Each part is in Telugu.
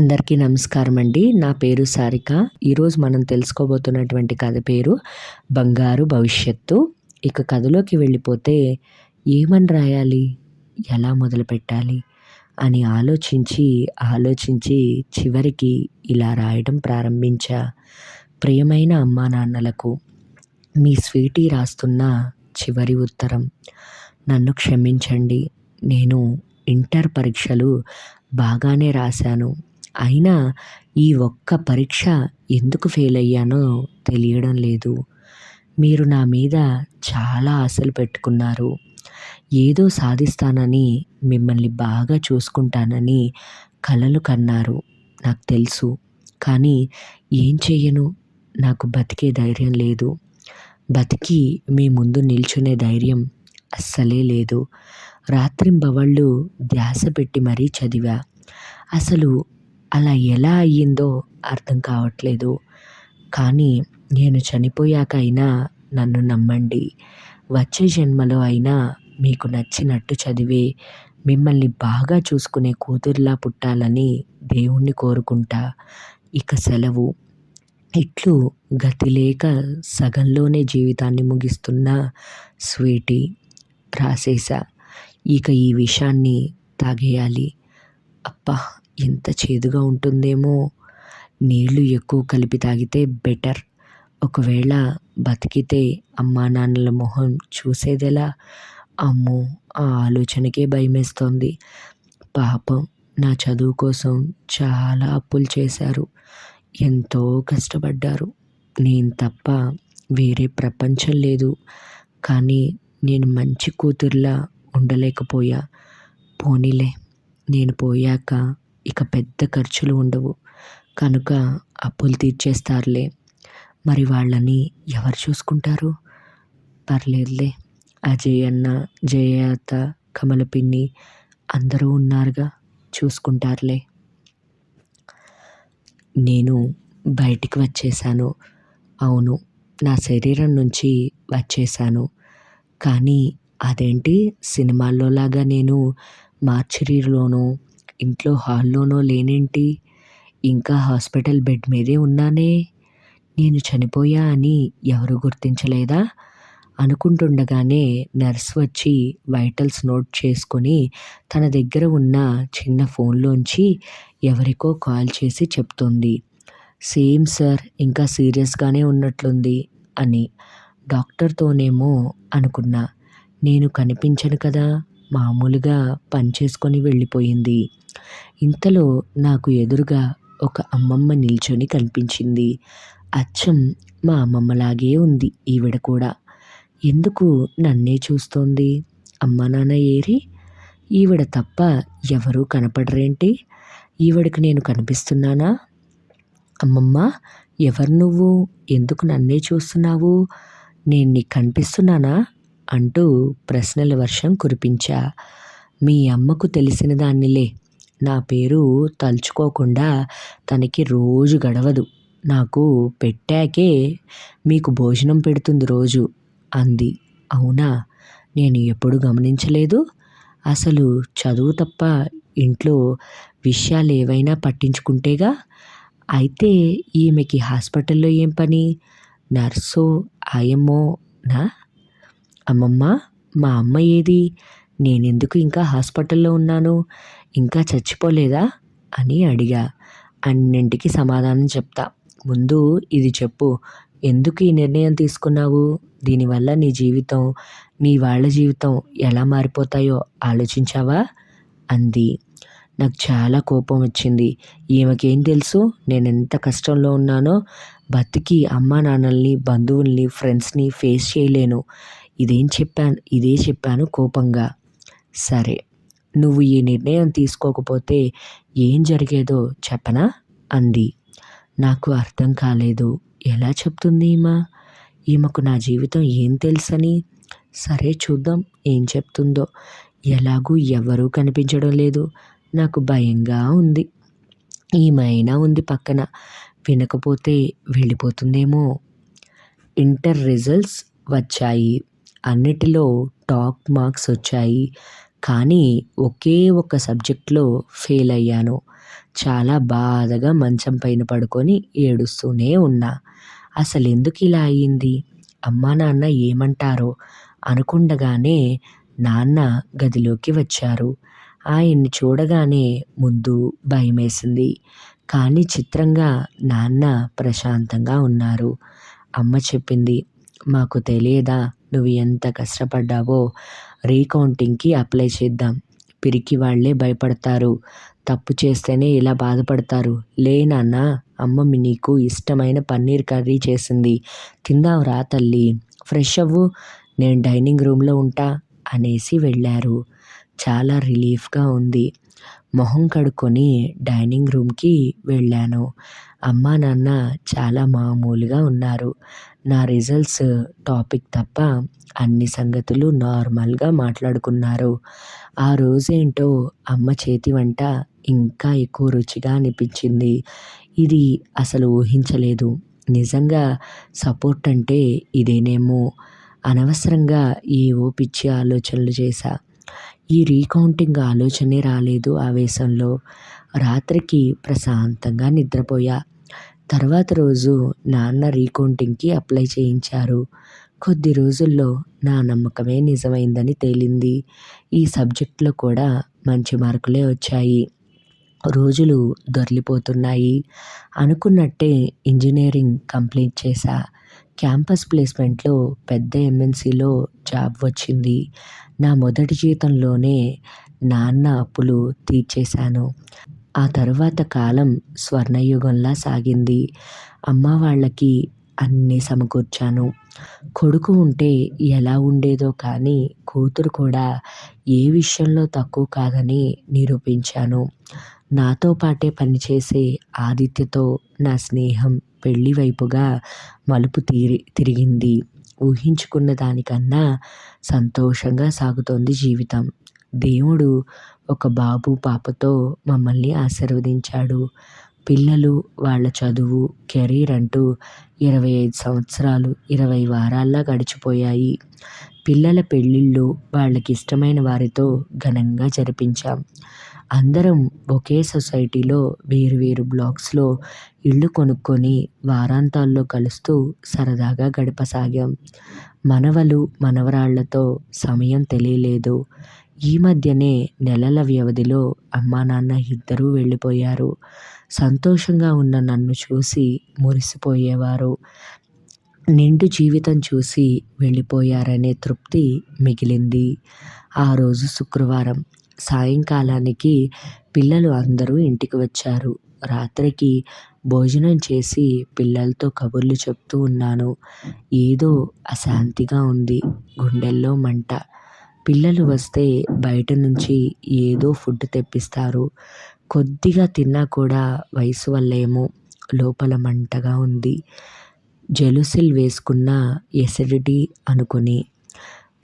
అందరికీ నమస్కారం అండి. నా పేరు సారిక. ఈరోజు మనం తెలుసుకోబోతున్నటువంటి కథ పేరు బంగారు భవిష్యత్తు. ఇక కథలోకి వెళ్ళిపోతే ఏమని రాయాలి? ఎలా మొదలు పెట్టాలి? అని ఆలోచించి ఆలోచించి చివరికి ఇలా రాయడం ప్రారంభించా. ప్రియమైన అమ్మా నాన్నలకు మీ స్వీటీ రాస్తున్న చివరి ఉత్తరం. నన్ను క్షమించండి. నేను ఇంటర్ పరీక్షలు బాగానే రాశాను. అయినా ఈ ఒక్క పరీక్ష ఎందుకు ఫెయిల్ అయ్యానో తెలియడం లేదు. మీరు నా మీద చాలా ఆశలు పెట్టుకున్నారు. ఏదో సాధిస్తానని మిమ్మల్ని బాగా చూసుకుంటానని కలలు కన్నారు నాకు తెలుసు. కానీ ఏం చెయ్యను? నాకు బతికే ధైర్యం లేదు. బతికి మీ ముందు నిల్చునే ధైర్యం అస్సలే లేదు. రాత్రింబవళ్ళు ధ్యాస పెట్టి మరీ చదివా. అసలు అలా ఎలా అయ్యిందో అర్థం కావట్లేదు. కానీ నేను చనిపోయాక అయినా నన్ను నమ్మండి. వచ్చే జన్మలో అయినా మీకు నచ్చినట్టు చదివే మిమ్మల్ని బాగా చూసుకునే కూతుర్లా పుట్టాలని దేవుణ్ణి కోరుకుంటా. ఇక సెలవు. ఇట్లు గతి లేక సగంలోనే జీవితాన్ని ముగిస్తున్న స్వీటీ రాసేసా ఇక ఈ విషాన్ని తాగేయాలి. అప్పా ఎంత చేదుగా ఉంటుందేమో. నీళ్ళు ఎక్కువ కలిపి తాగితే బెటర్. ఒకవేళ బతికితే అమ్మా నాన్నల మొహం చూసేదెలా? అమ్మో ఆ ఆలోచనకే భయమేస్తోంది. పాపం నా చదువు కోసం చాలా అప్పులు చేశారు. ఎంతో కష్టపడ్డారు. నేను తప్ప వేరే ప్రపంచం లేదు. కానీ నేను మంచి కూతుర్లా ఉండలేకపోయా. పోనీలే నేను పోయాక ఇక పెద్ద ఖర్చులు ఉండవు. కనుక అప్పులు తీర్చేస్తారులే. మరి వాళ్ళని ఎవరు చూసుకుంటారు? పర్లేదులే. అజయ్ అన్న జయ అత్త కమల పిన్ని అందరూ ఉన్నారుగా. చూసుకుంటారులే. నేను బయటికి వచ్చేసాను అవును నా శరీరం నుంచి వచ్చేసాను కానీ అదేంటి? సినిమాల్లో లాగా నేను మార్చరీలోనో ఇంట్లో హాల్లోనో లేనేంటి? ఇంకా హాస్పిటల్ బెడ్ మీదే ఉన్నానే. నేను చనిపోయా అని ఎవరు గుర్తించలేదా? అనుకుంటుండగానే నర్స్ వచ్చి వైటల్స్ నోట్ చేసుకొని తన దగ్గర ఉన్న చిన్న ఫోన్లోంచి ఎవరికో కాల్ చేసి చెప్తుంది. సేమ్ సార్ ఇంకా సీరియస్గానే ఉన్నట్లుంది అని. డాక్టర్తోనేమో అనుకున్నా. నేను కనిపించను కదా మామూలుగా పని చేసుకొని వెళ్ళిపోయింది. ఇంతలో నాకు ఎదురుగా ఒక అమ్మమ్మ నిల్చొని కనిపించింది. అచ్చం మా అమ్మమ్మలాగే ఉంది ఈవిడ కూడా. ఎందుకు నన్నే చూస్తోంది? అమ్మానాన్న ఏరి? ఈవిడ తప్ప ఎవరూ కనపడరేంటి? ఈవిడకి నేను కనిపిస్తున్నానా? అమ్మమ్మ ఎవరు నువ్వు? ఎందుకు నన్నే చూస్తున్నావు? నేను నీకు కనిపిస్తున్నానా? అంటూ ప్రశ్నల వర్షం కురిపించా. మీ అమ్మకు తెలిసిన దాన్నిలే నా పేరు తలుచుకోకుండా తనకి రోజు గడవదు. నాకు పెట్టాకే మీకు భోజనం పెడుతుంది రోజు అంది. అవునా? నేను ఎప్పుడు గమనించలేదు. అసలు చదువు తప్ప ఇంట్లో విషయాలు ఏవైనా పట్టించుకుంటేగా? అయితే ఈమెకి హాస్పిటల్లో ఏం పని? నర్సో ఆయమ్మో నా? అమ్మమ్మ మా అమ్మ ఏది? నేనెందుకు ఇంకా హాస్పిటల్లో ఉన్నాను? ఇంకా చచ్చిపోలేదా? అని అడిగా. అన్నింటికి సమాధానం చెప్తా. ముందు ఇది చెప్పు. ఎందుకు ఈ నిర్ణయం తీసుకున్నావు? దీనివల్ల నీ జీవితం నీ వాళ్ళ జీవితం ఎలా మారిపోతాయో ఆలోచించావా? అంది. నాకు చాలా కోపం వచ్చింది. ఈమెకేం తెలుసు? నేను ఎంత కష్టంలో ఉన్నానో? బతికి అమ్మా నాన్నల్ని బంధువుల్ని ఫ్రెండ్స్ని ఫేస్ చేయలేను. ఇదేం చెప్పాను ఇదే చెప్పాను కోపంగా. సరే నువ్వు ఈ నిర్ణయం తీసుకోకపోతే ఏం జరిగేదో చెప్పనా? అంది. నాకు అర్థం కాలేదు. ఎలా చెప్తుంది ఈమె? ఈమెకు నా జీవితం ఏం తెలుసని? సరే చూద్దాం ఏం చెప్తుందో. ఎలాగూ ఎవరూ కనిపించడం లేదు. నాకు భయంగా ఉంది. ఈమైనా ఉంది పక్కన. వినకపోతే వెళ్ళిపోతుందేమో. ఇంటర్ రిజల్ట్స్ వచ్చాయి. అన్నిటిలో టాప్ మార్క్స్ వచ్చాయి. కానీ ఒకే ఒక సబ్జెక్ట్లో ఫెయిల్ అయ్యాను. చాలా బాధగా మంచం పైన పడుకొని ఏడుస్తూనే ఉన్నా. అసలు ఎందుకు ఇలా అయ్యింది? అమ్మా నాన్న ఏమంటారో అనుకుండగానే నాన్న గదిలోకి వచ్చారు. ఆయన్ని చూడగానే ముందు భయమేసింది. కానీ చిత్రంగా నాన్న ప్రశాంతంగా ఉన్నారు. అమ్మ చెప్పింది మాకు తెలియదా? నువ్వు ఎంత కష్టపడ్డావో రీకౌంటింగ్కి అప్లై చేద్దాం. పిరికి వాళ్ళే భయపడతారు. తప్పు చేస్తేనే ఇలా బాధపడతారు. లే నాన్న అమ్మమ్మ నీకు ఇష్టమైన పన్నీర్ కర్రీ చేసింది. తిందావురా తల్లి. ఫ్రెష్ అవ్వు. నేను డైనింగ్ రూమ్లో ఉంటా అనేసి వెళ్ళారు. చాలా రిలీఫ్గా ఉంది. మొహం కడుక్కొని డైనింగ్ రూమ్కి వెళ్ళాను. అమ్మా నాన్న చాలా మామూలుగా ఉన్నారు. నా రిజల్ట్స్ టాపిక్ తప్ప అన్ని సంగతులు నార్మల్గా మాట్లాడుకున్నారు. ఆ రోజేంటో అమ్మ చేతి వంట ఇంకా ఎక్కువ రుచిగా అనిపించింది. ఇది అసలు ఊహించలేదు. నిజంగా సపోర్ట్ అంటే ఇదేనేమో అనవసరంగా ఏవో పిచ్చి ఆలోచనలు చేశా. ఈ రీకౌంటింగ్ ఆలోచనే రాలేదు ఆవేశంలో. రాత్రికి ప్రశాంతంగా నిద్రపోయా. తర్వాత రోజు నాన్న రీకౌంటింగ్కి అప్లై చేయించారు. కొద్ది రోజుల్లో నా నమ్మకమే నిజమైందని తేలింది. ఈ సబ్జెక్ట్లో కూడా మంచి మార్కులే వచ్చాయి. రోజులు దొర్లిపోతున్నాయి అనుకున్నట్టే ఇంజనీరింగ్ కంప్లీట్ చేశా. క్యాంపస్ ప్లేస్మెంట్లో పెద్ద ఎంఎన్సీలో జాబ్ వచ్చింది. నా మొదటి జీతంలోనే నాన్న అప్పులు తీర్చేశాను. ఆ తరువాత కాలం స్వర్ణయుగంలా సాగింది. అమ్మ వాళ్ళకి అన్నీ సమకూర్చాను. కొడుకు ఉంటే ఎలా ఉండేదో కానీ కూతురు కూడా ఏ విషయంలో తక్కువ కాదని నిరూపించాను. నాతో పాటే పనిచేసే ఆదిత్యతో నా స్నేహం పెళ్ళి వైపుగా మలుపు తీరి తిరిగింది. ఊహించుకున్న దానికన్నా సంతోషంగా సాగుతోంది జీవితం. దేవుడు ఒక బాబు పాపతో మమ్మల్ని ఆశీర్వదించాడు. పిల్లలు వాళ్ళ చదువు కెరీర్ అంటూ ఇరవై ఐదు సంవత్సరాలు ఇరవై వారాల్లా గడిచిపోయాయి. పిల్లల పెళ్ళిళ్ళు వాళ్ళకి ఇష్టమైన వారితో ఘనంగా జరిపించాం. అందరం ఒకే సొసైటీలో వేరు వేరు బ్లాక్స్లో ఇళ్ళు కొనుక్కొని వారాంతాల్లో కలుస్తూ సరదాగా గడపసాగాం. మనవలు మనవరాళ్ళతో సమయం తెలియలేదు. ఈ మధ్యనే నెలల వ్యవధిలో అమ్మా నాన్న ఇద్దరూ వెళ్ళిపోయారు. సంతోషంగా ఉన్న నన్ను చూసి మురిసిపోయేవారు. నిండు జీవితం చూసి వెళ్ళిపోయారనే తృప్తి మిగిలింది. ఆ రోజు శుక్రవారం సాయంకాలానికి పిల్లలు అందరూ ఇంటికి వచ్చారు. రాత్రికి భోజనం చేసి పిల్లలతో కబుర్లు చెప్తూ ఉన్నాను. ఏదో అశాంతిగా ఉంది. గుండెల్లో మంట. పిల్లలు వస్తే బయట నుంచి ఏదో ఫుడ్ తెప్పిస్తారు. కొద్దిగా తిన్నా కూడా వయసు వల్ల ఏమో లోపల మంటగా ఉంది. జెలుసిల్ వేసుకున్న ఎసిడిటీ అనుకుని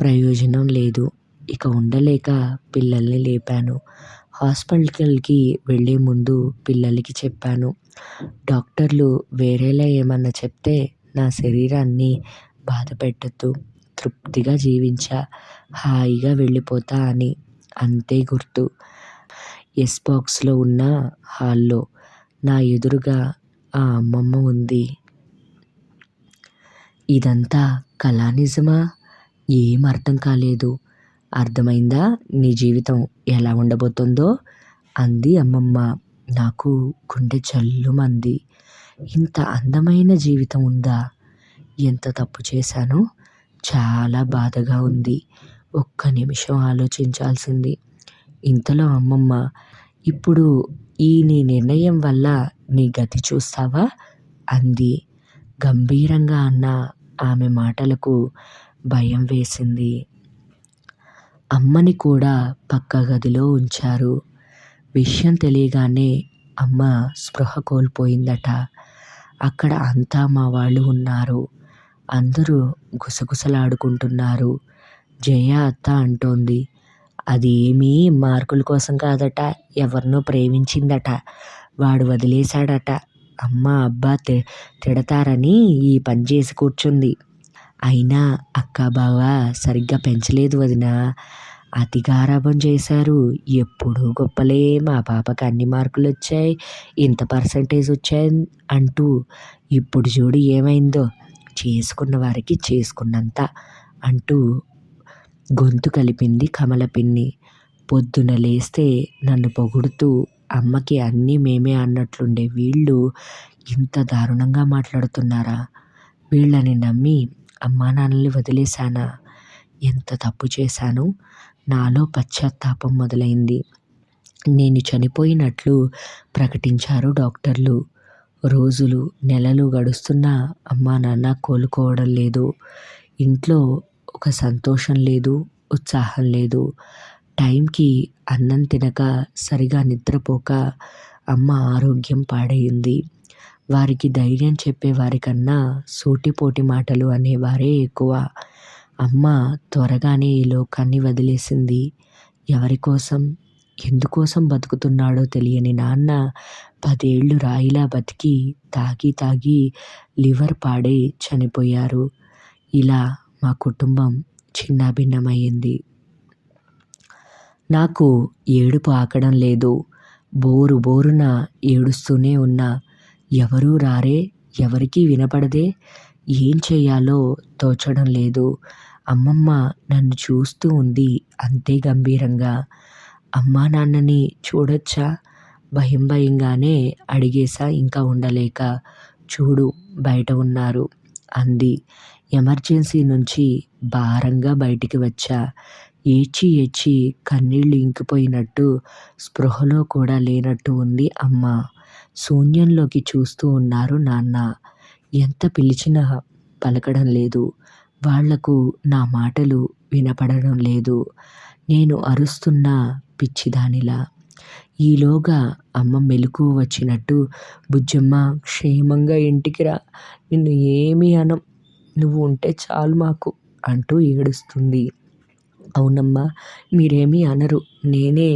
ప్రయోజనం లేదు. ఇక ఉండలేక పిల్లల్ని లేపాను. హాస్పిటల్కి వెళ్ళే ముందు పిల్లలకి చెప్పాను. డాక్టర్లు వేరేలా ఏమన్నా చెప్తే నా శరీరాన్ని బాధ పెట్టద్దు తృప్తిగా జీవించా. హాయిగా వెళ్ళిపోతా అని. అంతే గుర్తు. ఎస్ బాక్స్లో ఉన్న హాల్లో నా ఎదురుగా ఆ అమ్మమ్మ ఉంది. ఇదంతా కళా నిజమా? ఏం అర్థం కాలేదు. అర్థమైందా నీ జీవితం ఎలా ఉండబోతుందో? అంది అమ్మమ్మ. నాకు గుండె జల్లుమంది. ఇంత అందమైన జీవితం ఉందా? ఎంత తప్పు చేశానో? చాలా బాధగా ఉంది. ఒక్క నిమిషం ఆలోచించాల్సింది. ఇంతలో అమ్మమ్మ ఇప్పుడు ఈ నీ నిర్ణయం వల్ల నీ గతి చూస్తావా? అంది. గంభీరంగా అన్న ఆమె మాటలకు భయం వేసింది. అమ్మని కూడా పక్క గదిలో ఉంచారు. విషయం తెలియగానే అమ్మ స్పృహ కోల్పోయిందట. అక్కడ అంతా మా వాళ్ళు ఉన్నారు. అందరూ గుసగుసలాడుకుంటున్నారు. జయ అత్త అంటోంది. అది ఏమీ మార్కుల కోసం కాదట ఎవరినో ప్రేమించిందట. వాడు వదిలేశాడట. అమ్మ అబ్బా తి తిడతారని ఈ పని చేసి కూర్చుంది. అయినా అక్క బావ సరిగ్గా పెంచలేదు వదిన. అతి గారాబం చేశారు. ఎప్పుడూ గొప్పలే. మా పాపకి అన్ని మార్కులు వచ్చాయి. ఇంత పర్సంటేజ్ వచ్చాయి అంటూ ఇప్పుడు చూడు ఏమైందో. చేసుకున్న వారికి చేసుకున్నంత అంటూ గొంతు కలిపింది కమల పిన్ని. పొద్దున లేస్తే నన్ను పొగుడుతూ అమ్మకి అన్నీ మేమే అన్నట్లుండే వీళ్ళు ఇంత దారుణంగా మాట్లాడుతున్నారా? వీళ్ళని నమ్మి అమ్మా నాన్నల్ని వదిలేశానా? ఎంత తప్పు చేశాను? నాలో పశ్చాత్తాపం మొదలైంది. నేను చనిపోయినట్లు ప్రకటించారు డాక్టర్లు. రోజులు నెలలు గడుస్తున్నా అమ్మా నాన్న కోలుకోవడం లేదు. ఇంట్లో ఒక సంతోషం లేదు ఉత్సాహం లేదు. టైంకి అన్నం తినక సరిగా నిద్రపోక అమ్మ ఆరోగ్యం పాడైంది. వారికి ధైర్యం చెప్పేవారికన్నా సూటిపోటి మాటలు అనేవారే ఎక్కువ. అమ్మ త్వరగానే ఈ లోకాన్ని వదిలేసింది. ఎవరి కోసం ఎందుకోసం బతుకుతున్నాడో తెలియని నాన్న పదేళ్ళు రాయిలా బతికి తాగి తాగి లివర్ పాడై చనిపోయారు. ఇలా మా కుటుంబం చిన్నాభిన్నమైంది నాకు ఏడుపు ఆకడం లేదు. బోరు బోరున ఏడుస్తూనే ఉన్నా ఎవరూ రారే ఎవరికీ వినపడదే ఏం చేయాలో తోచడం లేదు. అమ్మమ్మ నన్ను చూస్తూ ఉంది అంతే గంభీరంగా. అమ్మా నాన్నని చూడొచ్చా? భయం భయంగానే అడిగేసా ఇంకా ఉండలేక. చూడు బయట ఉన్నారు అంది. ఎమర్జెన్సీ నుంచి భారంగా బయటికి వచ్చా. ఏడ్చి ఏడ్చి కన్నీళ్ళు ఇంకిపోయినట్టు స్పృహలో కూడా లేనట్టు ఉంది అమ్మ. శూన్యంలోకి చూస్తూ ఉన్నారు నాన్న. ఎంత పిలిచినా పలకడం లేదు. వాళ్ళకు నా మాటలు వినపడడం లేదు. నేను అరుస్తున్న పిచ్చిదానిలా. ఈలోగా అమ్మ మెలకు వచ్చినట్టు బుజ్జమ్మ క్షేమంగా ఇంటికి రా. నిన్ను ఏమీ అనం నువ్వు ఉంటే చాలు మాకు అంటూ ఏడుస్తుంది. అవునమ్మా మీరేమీ అనరు. నేనే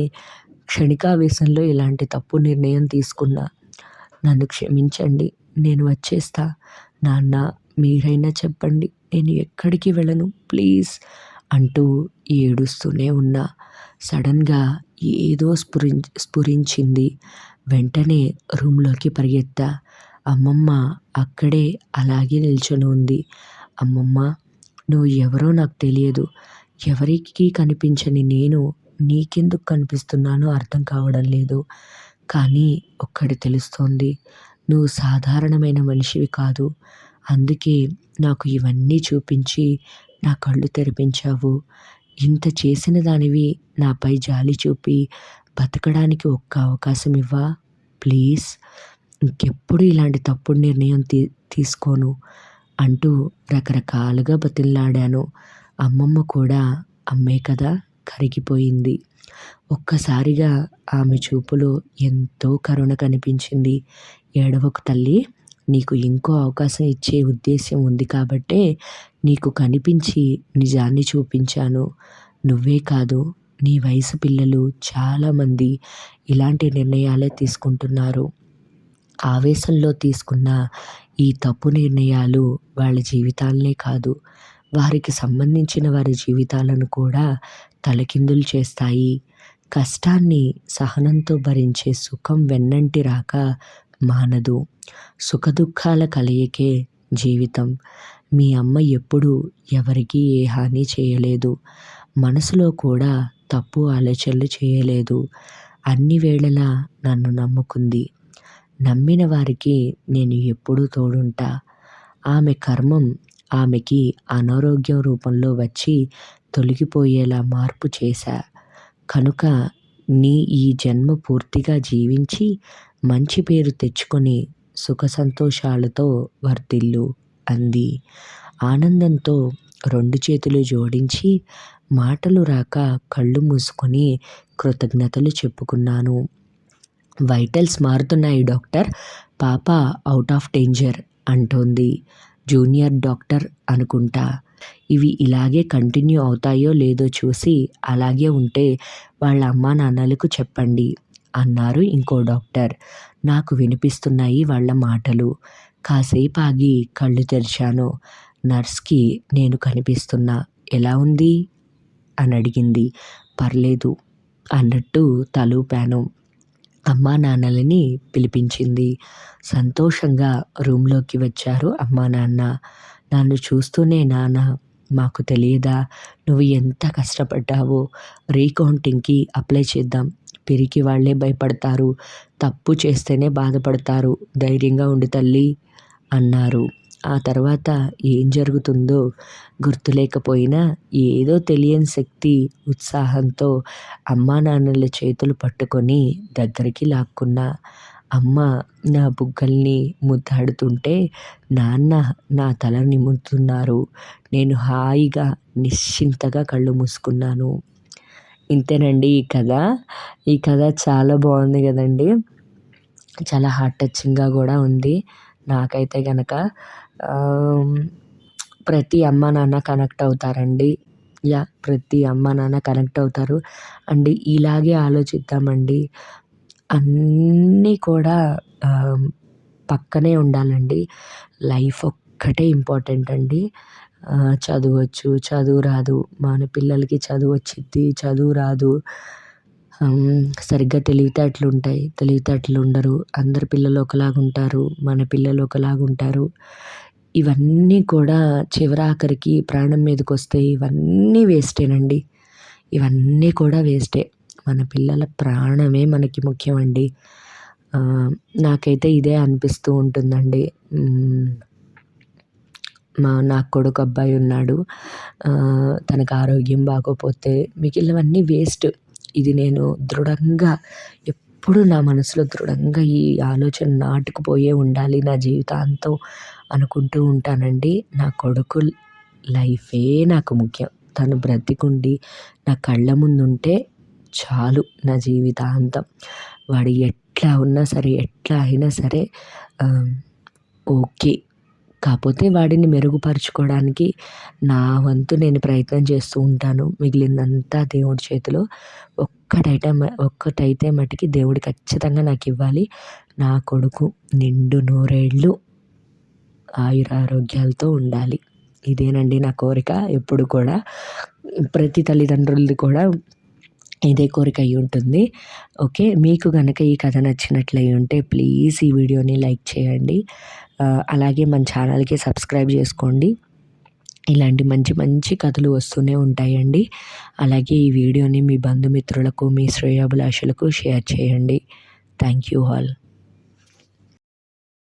క్షణికావేశంలో ఇలాంటి తప్పు నిర్ణయం తీసుకున్నా. నన్ను క్షమించండి నేను వచ్చేస్తా. నాన్న మీరైనా చెప్పండి నేను ఎక్కడికి వెళ్ళను ప్లీజ్ అంటూ ఏడుస్తూనే ఉన్నా. సడన్గా ఏదో స్ఫురి స్ఫురించింది. వెంటనే రూమ్లోకి పరిగెత్తా. అమ్మమ్మ అక్కడే అలాగే నిల్చొని ఉంది. అమ్మమ్మ నువ్వు ఎవరో నాకు తెలియదు. ఎవరికి కనిపించని నేను నీకెందుకు కనిపిస్తున్నానో అర్థం కావడం లేదు. కానీ ఒక్కటి తెలుస్తోంది. నువ్వు సాధారణమైన మనిషివి కాదు. అందుకే నాకు ఇవన్నీ చూపించి నా కళ్ళు తెరిపించావు. ఇంత చేసిన దానివి నాపై జాలి చూపి బతకడానికి ఒక్క అవకాశం ఇవ్వా? ప్లీజ్. ఇంకెప్పుడు ఇలాంటి తప్పుడు నిర్ణయం తీ తీసుకోను అంటూ రకరకాలుగా బతిల్లాడాను అమ్మమ్మ కూడా అమ్మే కదా కరిగిపోయింది. ఒక్కసారిగా ఆమె చూపులో ఎంతో కరుణ కనిపించింది. ఏడవకు తల్లి నీకు ఇంకో అవకాశం ఇచ్చే ఉద్దేశం ఉంది కాబట్టే నీకు కనిపించి నిజాన్ని చూపించాను. నువ్వే కాదు నీ వయసు పిల్లలు చాలామంది ఇలాంటి నిర్ణయాలే తీసుకుంటున్నారు. ఆవేశంలో తీసుకున్న ఈ తప్పు నిర్ణయాలు వాళ్ళ జీవితాలనే కాదు. వారికి సంబంధించిన వారి జీవితాలను కూడా తలకిందులు చేస్తాయి. కష్టాన్ని సహనంతో భరించే సుఖం వెన్నంటి రాక మానదు. సుఖదుఖాల కలయికే జీవితం. మీ అమ్మ ఎప్పుడూ ఎవరికీ ఏ హాని చేయలేదు. మనసులో కూడా తప్పు ఆలోచనలు చేయలేదు. అన్ని వేళలా నన్ను నమ్ముకుంది. నమ్మిన వారికి నేను ఎప్పుడూ తోడుంటా. ఆమె కర్మం ఆమెకి అనారోగ్యం రూపంలో వచ్చి తొలగిపోయేలా మార్పు చేశా. కనుక నీ ఈ జన్మ పూర్తిగా జీవించి మంచి పేరు తెచ్చుకొని సుఖ సంతోషాలతో వర్ధిల్లు అంది. ఆనందంతో రెండు చేతులు జోడించి మాటలు రాక కళ్ళు మూసుకొని కృతజ్ఞతలు చెప్పుకున్నాను. వైటల్స్ మారుతున్నాయి డాక్టర్. పాప అవుట్ ఆఫ్ డేంజర్ అంటోంది. జూనియర్ డాక్టర్ అనుకుంటా. ఇవి ఇలాగే కంటిన్యూ అవుతాయో లేదో చూసి అలాగే ఉంటే వాళ్ళ అమ్మా నాన్నలకు చెప్పండి అన్నారు ఇంకో డాక్టర్. నాకు వినిపిస్తున్నాయి వాళ్ళ మాటలు. కాసేపు ఆగి కళ్ళు తెరిచాను. నర్స్కి నేను కనిపిస్తున్నా. ఎలా ఉంది? అని అడిగింది. పర్లేదు అన్నట్టు తలూపాను. అమ్మా నాన్నలని పిలిపించింది. సంతోషంగా రూమ్లోకి వచ్చారు అమ్మా నాన్న నన్ను చూస్తూనే నాన్న మాకు తెలియదా? నువ్వు ఎంత కష్టపడ్డావో? రీకౌంటింగ్కి అప్లై చేద్దాం. పిరికి వాళ్ళే భయపడతారు. తప్పు చేస్తేనే బాధపడతారు. ధైర్యంగా ఉండి తల్లి అన్నారు. ఆ తర్వాత ఏం జరుగుతుందో గుర్తులేకపోయినా ఏదో తెలియని శక్తి ఉత్సాహంతో అమ్మా నాన్నల చేతులు పట్టుకొని దగ్గరికి లాక్కున్న అమ్మ నా బుగ్గల్ని ముద్దాడుతుంటే నాన్న నా తల నిమురుతున్నారు నేను హాయిగా నిశ్చింతగా కళ్ళు మూసుకున్నాను. ఇంతేనండి ఈ కథ. ఈ కథ చాలా బాగుంది కదండి. చాలా హార్ట్ టచింగ్గా కూడా ఉంది. నాకైతే కనుక ప్రతి అమ్మ నాన్న కనెక్ట్ అవుతారండి. యా ప్రతి అమ్మ నాన్న కనెక్ట్ అవుతారు. అండ్ ఇలాగే ఆలోచిద్దామండి. అన్నీ కూడా పక్కనే ఉండాలండి. లైఫ్ ఒక్కటే ఇంపార్టెంట్ అండి. చదవచ్చు చదువు రాదు. మన పిల్లలకి చదువు వచ్చిద్ది చదువు రాదు. సరిగ్గా తెలివితేటలు ఉంటాయి తెలివితేటలు ఉండరు అందరి పిల్లలు ఒకలాగా ఉంటారు మన పిల్లలు ఒకలాగా ఉంటారు ఇవన్నీ కూడా చివరాఖరికి ప్రాణం మీదకి వస్తే ఇవన్నీ వేస్టేనండి. ఇవన్నీ కూడా వేస్టే. మన పిల్లల ప్రాణమే మనకి ముఖ్యమండి. నాకైతే ఇదే అనిపిస్తూ ఉంటుందండి. మా నాకు కొడుకు అబ్బాయి ఉన్నాడు. తనకు ఆరోగ్యం బాగోపోతే మిగిలినవన్నీ వేస్ట్. ఇది నేను దృఢంగా ఎప్పుడు నా మనసులో దృఢంగా ఈ ఆలోచన నాటుకుపోయే ఉండాలి. నా జీవితాంతం అనుకుంటూ ఉంటానండి. నా కొడుకు లైఫే నాకు ముఖ్యం. తను బ్రతికుండి నా కళ్ళ ముందు ఉంటే చాలు నా జీవితాంతం. వాడు ఎట్లా ఉన్నా సరే ఎట్లా అయినా సరే ఓకే. కాకపోతే వాడిని మెరుగుపరుచుకోవడానికి నా వంతు నేను ప్రయత్నం చేస్తూ ఉంటాను. మిగిలిందంతా దేవుడి చేతిలో. ఒక్కటైతే ఒక్కటైతే మటుకి దేవుడు ఖచ్చితంగా నాకు ఇవ్వాలి నా కొడుకు నిండు నూరేళ్ళు ఆయురారోగ్యాలతో ఉండాలి. ఇదేనండి నా కోరిక. ఎప్పుడు కూడా ప్రతి తల్లిదండ్రులది కూడా ఇదే కోరిక అయి ఉంటుంది. ఓకే? మీకు కనుక ఈ కథ నచ్చినట్లయి ఉంటే ప్లీజ్ ఈ వీడియోని లైక్ చేయండి. అలాగే మన ఛానల్కి సబ్స్క్రైబ్ చేసుకోండి. ఇలాంటి మంచి మంచి కథలు వస్తూనే ఉంటాయండి. అలాగే ఈ వీడియోని మీ బంధుమిత్రులకు మీ శ్రేయాభిలాషులకు షేర్ చేయండి. Thank you all.